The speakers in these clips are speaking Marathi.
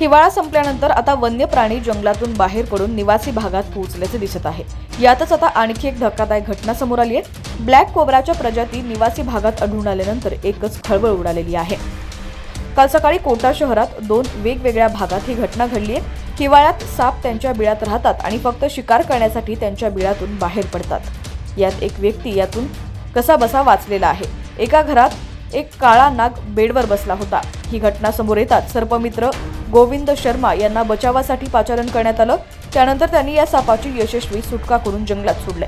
हिवाळा संपल्यानंतर आता वन्य प्राणी जंगलातून बाहेर पडून निवासी भागात पोहोचल्याचे दिसत आहे. यातच आता आणखी एक धक्कादायक घटना समोर आली आहे. ब्लॅक कोबराच्या प्रजाती निवासी भागात आढळून आल्यानंतर एकच खळबळ उडालेली आहे. काल सकाळी कोटा शहरात दोन वेगवेगळ्या भागात ही घटना घडली आहे. हिवाळ्यात साप त्यांच्या बिळात राहतात आणि फक्त शिकार करण्यासाठी त्यांच्या बिळातून बाहेर पडतात. यात एक व्यक्ती यातून कसा बसा वाचलेला आहे. एका घरात एक काळा नाग बेडवर बसला होता. ही घटना समोर येतात सर्पमित्र गोविंद शर्मा यांना बचावासाठी पाचारण करण्यात आलं. त्यानंतर त्यांनी या सापाची यशस्वी सुटका करून जंगलात सोडले.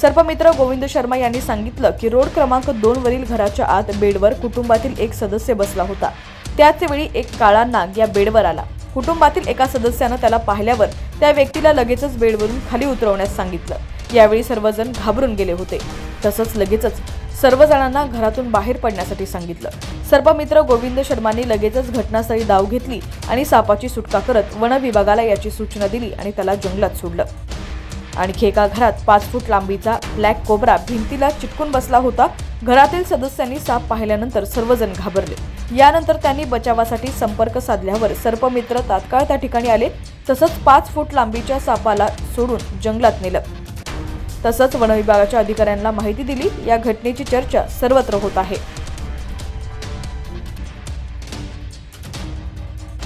सर्पमित्र गोविंद शर्मा यांनी सांगितलं की रोड क्रमांक दोन वरील घराच्या आत बेडवर कुटुंबातील एक सदस्य बसला होता. त्याचवेळी एक काळा नाग या बेडवर आला. कुटुंबातील एका सदस्यानं त्याला पाहिल्यावर त्या व्यक्तीला लगेचच बेडवरून खाली उतरवण्यास सांगितलं. यावेळी सर्वजण घाबरून गेले होते. तसंच लगेचच सर्वजणांना घरातून बाहेर पडण्यासाठी सांगितलं. सर्पमित्र गोविंद शर्मांनी लगेचच घटनास्थळी धाव घेतली आणि सापाची सुटका करत वन विभागाला याची सूचना दिली आणि त्याला जंगलात सोडलं. आणखी एका घरात पाच फूट लांबीचा ब्लॅक कोबरा भिंतीला चिटकून बसला होता. घरातील सदस्यांनी साप पाहिल्यानंतर सर्वजण घाबरले. यानंतर त्यांनी बचावासाठी संपर्क साधल्यावर सर्पमित्र तात्काळ त्या ठिकाणी आले. तसंच पाच फूट लांबीच्या सापाला सोडून जंगलात नेलं. तसंच वनविभागाच्या अधिकाऱ्यांना माहिती दिली. या घटनेची चर्चा सर्वत्र होत आहे.